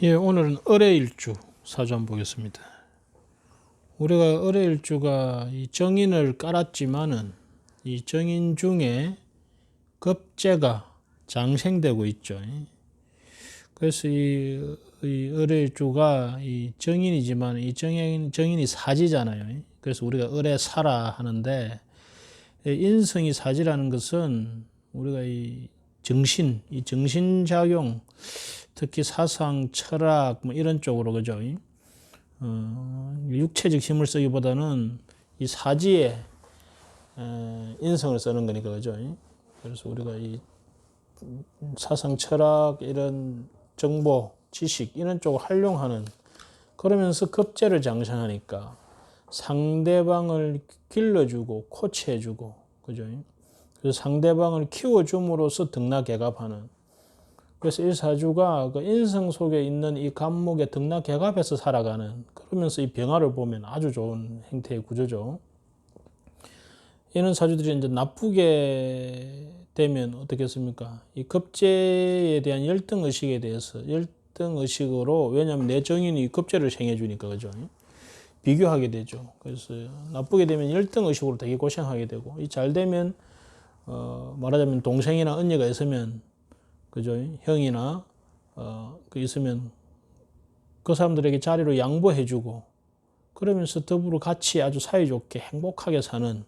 예, 오늘은 을해일주 사주 한번 보겠습니다. 우리가 을해일주가 이 정인을 깔았지만은 이 정인 중에 급제가 장생되고 있죠. 그래서 이, 이 을해일주가 이 정인이지만 이 정인, 정인이 사지잖아요. 그래서 우리가 을해사라 하는데 이 인성이 사지라는 것은 우리가 이 정신, 이 정신작용, 특히 사상, 철학 뭐 이런 쪽으로 그죠. 어, 육체적 힘을 쓰기보다는 이 사지에 에, 인성을 쓰는 거니까 그죠. 그래서 우리가 이 사상, 철학 이런 정보, 지식 이런 쪽을 활용하는 그러면서 급제를 장생하니까 상대방을 길러주고 코치해주고 그죠. 그래서 상대방을 키워줌으로써 등락 개갑하는 그래서 이 사주가 그 인성 속에 있는 이 감목의 등락 개갑에서 살아가는 그러면서 이 병화를 보면 아주 좋은 행태의 구조죠. 이런 사주들이 이제 나쁘게 되면 어떻겠습니까? 이 급제에 대한 열등 의식에 대해서 열등 의식으로 왜냐하면 내 정인이 급제를 생해 주니까 그죠? 비교하게 되죠. 그래서 나쁘게 되면 열등 의식으로 되게 고생하게 되고 이 잘 되면 어 말하자면 동생이나 언니가 있으면 그죠? 형이나 어, 그 있으면 그 사람들에게 자리로 양보해주고 그러면서 더불어 같이 아주 사이좋게 행복하게 사는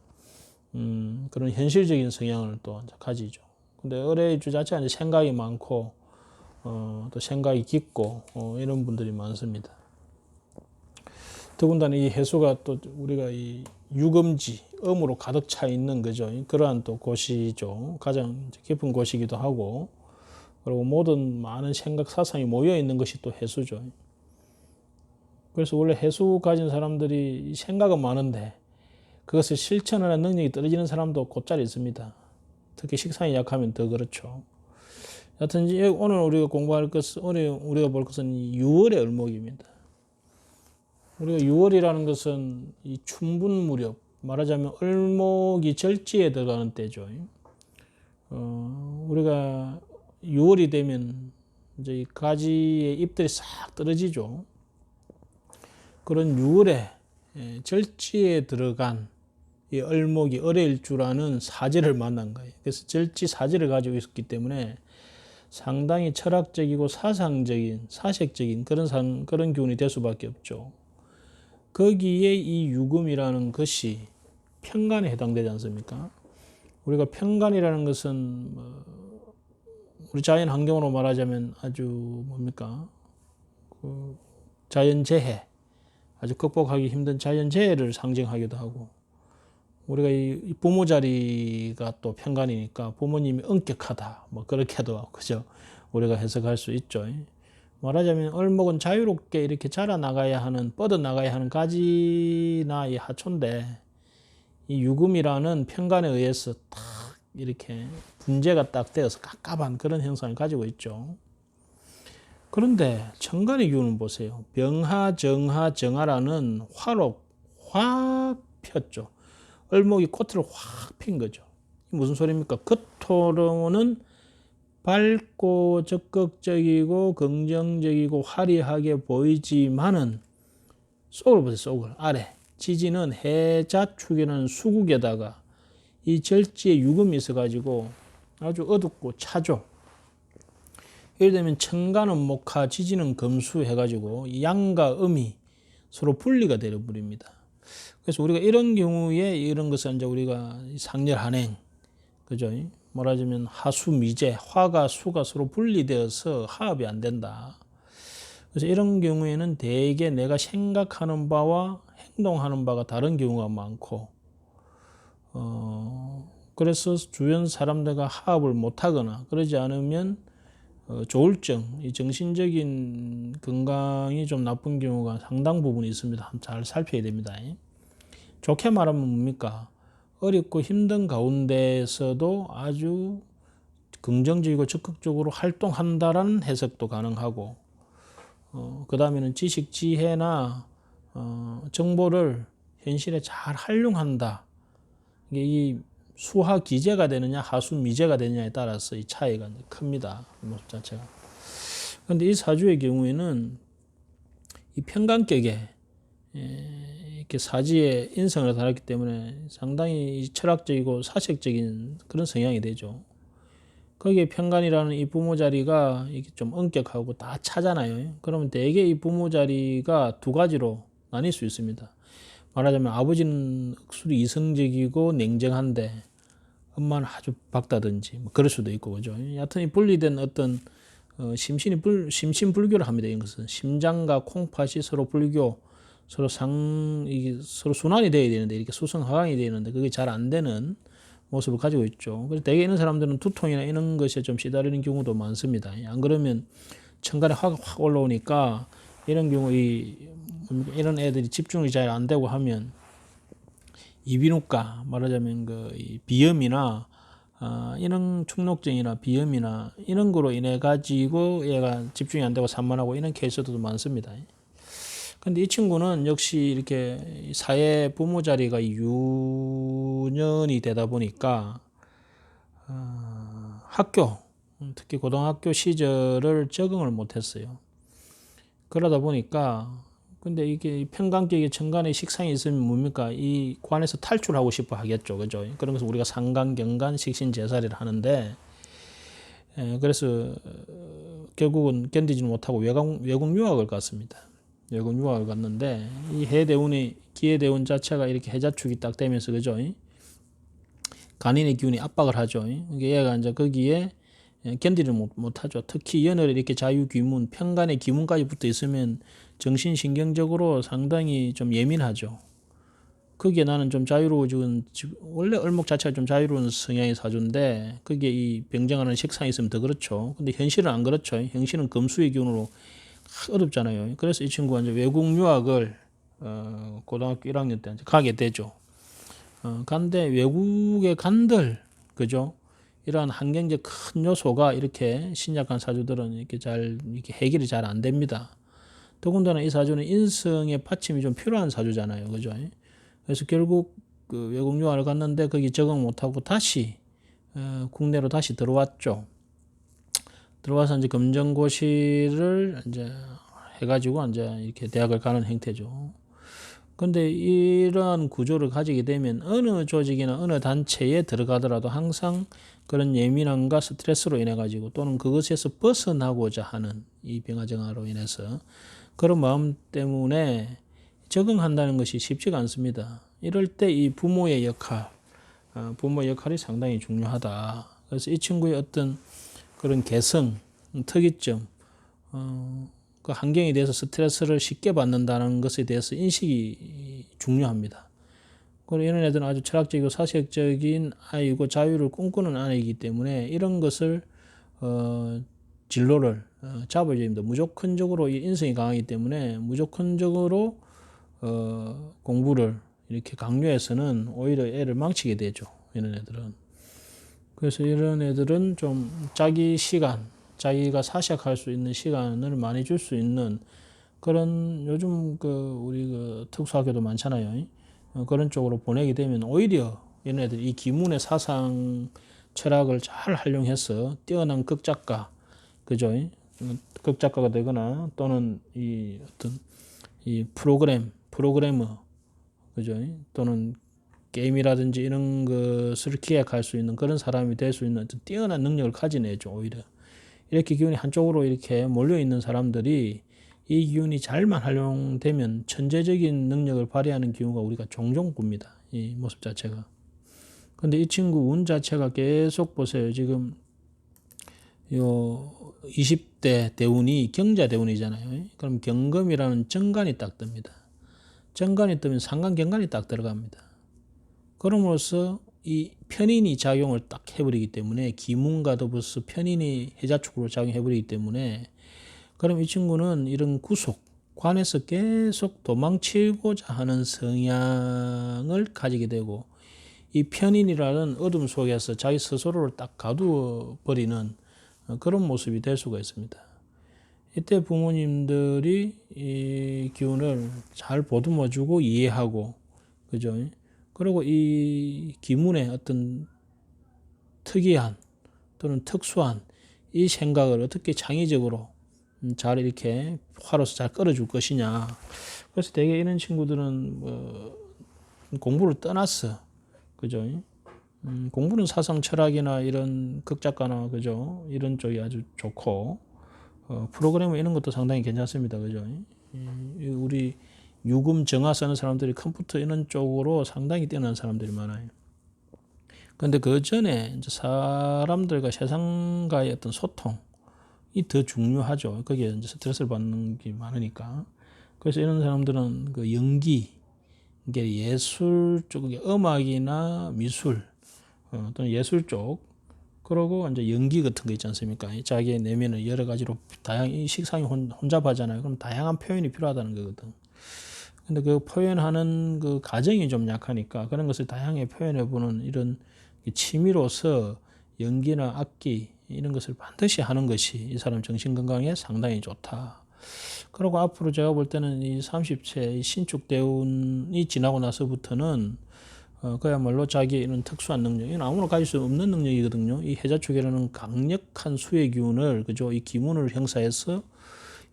음, 그런 현실적인 성향을 또 가지죠. 근데 의뢰주 자체가 이제 생각이 많고 어, 또 생각이 깊고 어, 이런 분들이 많습니다. 더군다나 이 해수가 또 우리가 이 유금지, 음으로 가득 차 있는 거죠. 그러한 또 곳이죠. 가장 깊은 곳이기도 하고 그리고 모든 많은 생각 사상이 모여 있는 것이 또 해수죠. 그래서 원래 해수 가진 사람들이 생각은 많은데 그것을 실천하는 능력이 떨어지는 사람도 곧잘 있습니다. 특히 식상이 약하면 더 그렇죠. 여튼 오늘 우리가 공부할 것은 오늘 우리가 볼 것은 6월의 을목입니다. 우리가 6월이라는 것은 이 춘분 무렵 말하자면 을목이 절지에 들어가는 때죠. 어, 우리가 6월이 되면 이제 이 가지의 잎들이 싹 떨어지죠. 그런 6월에 예, 절지에 들어간 이 을목이 을일주라는 사제를 만난 거예요. 그래서 절지 사제를 가지고 있었기 때문에 상당히 철학적이고 사상적인 사색적인 그런 상, 그런 기운이 될 수밖에 없죠. 거기에 이 유금이라는 것이 편간에 해당되지 않습니까? 우리가 편간이라는 것은 뭐 우리 자연 환경으로 말하자면 아주 뭡니까? 그 자연 재해, 아주 극복하기 힘든 자연 재해를 상징하기도 하고, 우리가 이 부모 자리가 또 편간이니까 부모님이 엄격하다, 뭐 그렇게도 그죠? 우리가 해석할 수 있죠. 말하자면 얼목은 자유롭게 이렇게 자라 나가야 하는 뻗어 나가야 하는 가지나 이 하초인데 이 유금이라는 편간에 의해서 딱 이렇게 분재가 딱 되어서 깝깝한 그런 형상을 가지고 있죠. 그런데 천간의 기운은 보세요. 병하, 정하, 정하라는 화로 확 폈죠. 을목이 코트를 확 핀 거죠. 무슨 소리입니까? 겉으로는 밝고 적극적이고 긍정적이고 화려하게 보이지만은 속을 보세요. 속을 아래 지지는 해자축이라는 수국에다가 이 절지에 유금이 있어가지고 아주 어둡고 차죠. 예를 들면 천간은 목화, 지지는 금수 해가지고 양과 음이 서로 분리가 되어 버립니다. 그래서 우리가 이런 경우에 이런 것은 이제 우리가 상렬한행, 그죠? 말하자면 하수 미제, 화가 수가 서로 분리되어서 화합이 안 된다. 그래서 이런 경우에는 대개 내가 생각하는 바와 행동하는 바가 다른 경우가 많고, 어, 그래서 주변 사람들과 화합을 못하거나 그러지 않으면 어, 조울증, 이 정신적인 건강이 좀 나쁜 경우가 상당 부분 있습니다. 잘 살펴야 됩니다. 좋게 말하면 뭡니까? 어렵고 힘든 가운데서도 아주 긍정적이고 적극적으로 활동한다라는 해석도 가능하고, 어, 그 다음에는 지식, 지혜나 어, 정보를 현실에 잘 활용한다. 이게 이 수하 기재가 되느냐 하수 미제가 되느냐에 따라서 이 차이가 큽니다. 모습 자체가. 근데 이 사주의 경우에는 이 평간격에 에, 이렇게 사지의 인성을 달았기 때문에 상당히 철학적이고 사색적인 그런 성향이 되죠. 거기에 평간이라는 이 부모 자리가 이게 좀 엄격하고 다 차잖아요. 그러면 대개 이 부모 자리가 두 가지로 나뉠 수 있습니다. 말하자면 아버지는 억수로 이성적이고 냉정한데 엄마는 아주 박다든지 뭐 그럴 수도 있고 그죠. 여하튼 이 분리된 어떤 어, 심신이 불 심신 불교를 합니다. 이것은 심장과 콩팥이 서로 불교 서로 상 이게 서로 순환이 돼야 되는데 이렇게 수성하강이 되는데 그게 잘 안 되는 모습을 가지고 있죠. 그래서 대개 있는 사람들은 두통이나 이런 것에 좀 시달리는 경우도 많습니다. 안 그러면 천간에 확, 확 올라오니까 이런 경우 이 이런 애들이 집중이 잘 안 되고 하면 이비인후과 말하자면 그이 비염이나 어, 이런 축록증이나 비염이나 이런 거로 인해 가지고 얘가 집중이 안 되고 산만하고 이런 케이스도 많습니다. 근데 이 친구는 역시 이렇게 사회 부모 자리가 유년이 되다 보니까 어, 학교 특히 고등학교 시절을 적응을 못했어요. 그러다 보니까 근데 이게 평강격의 천간의 식상이 있으면 뭡니까 이 관에서 탈출하고 싶어 하겠죠, 그죠? 그런 것을 우리가 상간, 경간, 식신, 제사를 하는데 에, 그래서 어, 결국은 견디지 못하고 외국 외국 유학을 갔습니다. 외국 유학을 갔는데 이 해대운이 기해대운 자체가 이렇게 해자축이 딱 되면서 그죠? 간인의 기운이 압박을 하죠. 이게 얘가 이제 거기에 견디를 못, 못하죠. 특히 연월에 이렇게 자유기문, 평간의 기문까지 붙어 있으면 정신신경적으로 상당히 좀 예민하죠. 거기에 나는 좀 자유로워지고 원래 얼목 자체가 좀 자유로운 성향의 사주인데 거기에 이 병정하는 식상이 있으면 더 그렇죠. 근데 현실은 안 그렇죠. 현실은 금수의 기운으로 어렵잖아요. 그래서 이 친구가 이제 외국 유학을 어, 고등학교 1학년 때 가게 되죠. 어, 간데 외국에 간들 그죠? 이러한 환경적 큰 요소가 이렇게 신약한 사주들은 이렇게 잘 이렇게 해결이 잘 안 됩니다. 더군다나 이 사주는 인성의 받침이 좀 필요한 사주잖아요. 그죠? 그래서 결국 그 외국 유학을 갔는데 거기 적응 못하고 다시 어, 국내로 다시 들어왔죠. 들어와서 이제 검정고시를 이제 해가지고 이제 이렇게 대학을 가는 형태죠. 근데 이러한 구조를 가지게 되면 어느 조직이나 어느 단체에 들어가더라도 항상 그런 예민함과 스트레스로 인해 가지고 또는 그것에서 벗어나고자 하는 이 병화정화로 인해서 그런 마음 때문에 적응한다는 것이 쉽지가 않습니다. 이럴 때 이 부모의 역할, 어, 부모의 역할이 상당히 중요하다. 그래서 이 친구의 어떤 그런 개성, 특이점, 어, 그 환경에 대해서 스트레스를 쉽게 받는다는 것에 대해서 인식이 중요합니다. 그리고 이런 애들은 아주 철학적이고 사색적인 아이고 자유를 꿈꾸는 아이이기 때문에 이런 것을 어, 진로를 어, 잡아야 됩니다. 무조건적으로 이 인성이 강하기 때문에 무조건적으로 어, 공부를 이렇게 강요해서는 오히려 애를 망치게 되죠. 이런 애들은. 그래서 이런 애들은 좀 자기 시간, 자기가 사색할 수 있는 시간을 많이 줄 수 있는 그런 요즘 그 우리 그 특수학교도 많잖아요. 어, 그런 쪽으로 보내게 되면 오히려 얘네들 이 기문의 사상 철학을 잘 활용해서 뛰어난 극작가, 그죠? 극작가가 되거나 또는 이 어떤 이 프로그램, 프로그래머, 그죠? 또는 게임이라든지 이런 것을 기획할 수 있는 그런 사람이 될 수 있는 뛰어난 능력을 가진 애죠, 오히려. 이렇게 기운이 한쪽으로 이렇게 몰려 있는 사람들이 이 기운이 잘만 활용되면 천재적인 능력을 발휘하는 기운가 우리가 종종 봅니다. 이 모습 자체가. 근데 이 친구 운 자체가 계속 보세요. 지금 요 20대 대운이 경자 대운이잖아요. 그럼 경금이라는 정관이 딱 뜹니다. 정관이 뜨면 상관 경관이 딱 들어갑니다. 그럼으로써 이 편인이 작용을 딱 해버리기 때문에 기문과 더불어서 편인이 해자축으로 작용해버리기 때문에 그럼 이 친구는 이런 구속, 관에서 계속 도망치고자 하는 성향을 가지게 되고 이 편인이라는 어둠 속에서 자기 스스로를 딱 가두어 버리는 그런 모습이 될 수가 있습니다. 이때 부모님들이 이 기운을 잘 보듬어주고 이해하고 그죠? 그리고 이 기문의 어떤 특이한 또는 특수한 이 생각을 어떻게 창의적으로 음, 잘 이렇게 화로서 잘 끌어줄 것이냐. 그래서 대개 이런 친구들은 뭐 공부를 떠났어. 그죠? 음, 공부는 사상 철학이나 이런 극작가나 그죠? 이런 쪽이 아주 좋고 어, 프로그래머 이런 것도 상당히 괜찮습니다. 그죠? 이, 우리 유금 정화 쓰는 사람들이 컴퓨터 이런 쪽으로 상당히 뛰어난 사람들이 많아요. 근데 그 전에 사람들과 세상과의 어떤 소통이 더 중요하죠. 거기에 이제 스트레스를 받는 게 많으니까. 그래서 이런 사람들은 그 연기, 이게 예술 쪽, 음악이나 미술, 어, 또는 예술 쪽, 그러고 이제 연기 같은 거 있지 않습니까? 자기의 내면을 여러 가지로 다양, 이 식상이 혼, 혼잡하잖아요. 그럼 다양한 표현이 필요하다는 거거든. 근데 그 표현하는 그 가정이 좀 약하니까 그런 것을 다양하게 표현해 보는 이런 취미로서 연기나 악기 이런 것을 반드시 하는 것이 이 사람 정신 건강에 상당히 좋다. 그리고 앞으로 제가 볼 때는 이 30세 신축 대운이 지나고 나서부터는 어, 그야말로 자기의 이런 특수한 능력, 이건 아무나 가질 수 없는 능력이거든요. 이 해자축이라는 강력한 수의 기운을, 그죠? 이 기문을 형사해서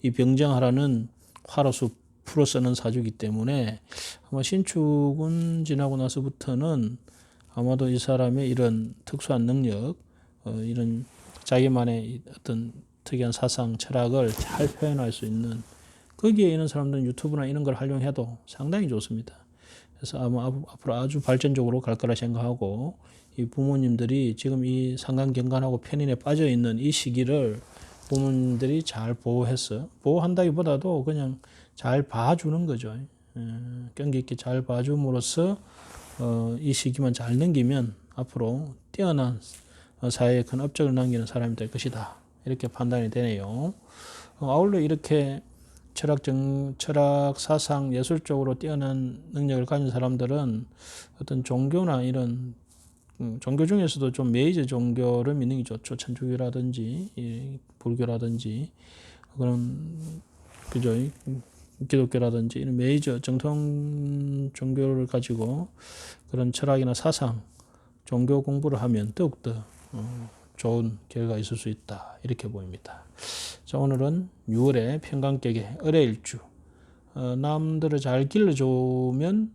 이 병정하라는 화로수 풀어 쓰는 사주기 때문에 아마 신축은 지나고 나서부터는 아마도 이 사람의 이런 특수한 능력, 어, 이런 자기만의 어떤 특이한 사상, 철학을 잘 표현할 수 있는 거기에 있는 사람들은 유튜브나 이런 걸 활용해도 상당히 좋습니다. 그래서 아마 앞으로 아주 발전적으로 갈 거라 생각하고 이 부모님들이 지금 이 상간경관하고 편인에 빠져 있는 이 시기를 부모님들이 잘 보호해서 보호한다기보다도 그냥 잘 봐주는 거죠. 에, 끈기 있게 잘 봐줌으로써 어, 이 시기만 잘 넘기면 앞으로 뛰어난 사회에 큰 업적을 남기는 사람이 될 것이다. 이렇게 판단이 되네요. 어, 아울러 이렇게 철학 정, 철학, 사상, 예술 쪽으로 뛰어난 능력을 가진 사람들은 어떤 종교나 이런 음, 종교 중에서도 좀 메이저 종교를 믿는 게 좋죠. 천주교라든지 이, 불교라든지 그런 그죠 기독교라든지 이런 메이저 정통 종교를 가지고 그런 철학이나 사상, 종교 공부를 하면 더욱더 어, 좋은 결과가 있을 수 있다 이렇게 보입니다. 자 오늘은 6월의 평강격의 을해일주 어, 남들을 잘 길러주면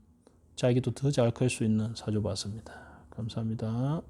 자기도 더 잘 클 수 있는 사주 봤습니다. 감사합니다.